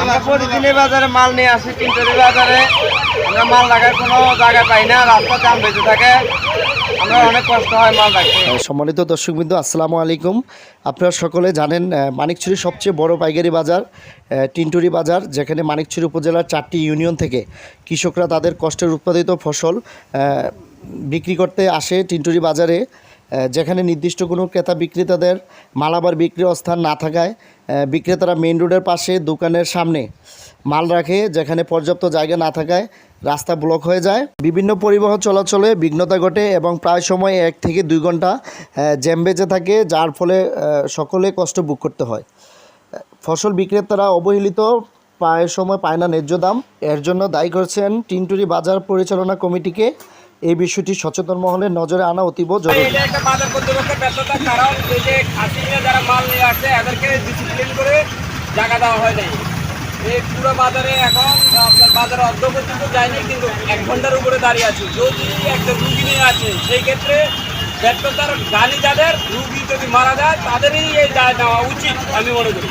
আমরা প্রতিদিন এই বাজারে মাল নিয়ে আসি, তিনটরি বাজারে। আমরা মাল কোনো পাই না রাস্তা বেঁচে থাকে। সম্মানিত দর্শকবৃন্দ, আসসালামু আলাইকুম। আপনারা সকলে জানেন মানিকছড়ি সবচেয়ে বড় পাইকারি বাজার টিনটুরি বাজার, যেখানে মানিকছড়ি উপজেলার চারটি ইউনিয়ন থেকে কৃষকরা তাদের কষ্টের উৎপাদিত ফসল বিক্রি করতে আসে টিনটুরি বাজারে। যেখানে নির্দিষ্ট কোনো ক্রেতা বিক্রেতাদের মালাবার বিক্রির স্থান না থাকায় বিক্রেতারা মেইন রোডের পাশে দোকানের সামনে মাল রাখে, যেখানে পর্যাপ্ত জায়গা না থাকায় রাস্তা ব্লক হয়ে যায়। বিভিন্ন পরিবহন চলাচলে বিঘ্নতা ঘটে এবং প্রায় সময় এক থেকে দুই ঘণ্টা জ্যাম বেজে থাকে, যার ফলে সকলে কষ্ট ভোগ করতে হয়। ফসল বিক্রেতারা অবহেলিত, প্রায় সময় পায় না ন্যায্য দাম। এর জন্য দায়ী করছেন টিনটুরি বাজার পরিচালনা কমিটিকে। এই বিষয়টি সচেতন মহলের নজরে আনা অতীব জরুরি। এটা একটা বাজার কারণ যারা মাল নিয়ে করে দেওয়া হয় নাই। পুরো বাজারে এখন আপনার বাজারে অর্ধ যায়নি, কিন্তু এক ঘণ্টার উপরে দাঁড়িয়ে আছে। যদি একটা রুগী নিয়ে আছে সেই ক্ষেত্রে ব্যর্থতার গালি যাদের, রুগী যদি মারা যায়, তাদেরই এই দায় নেওয়া উচিত, আমি মনে করি।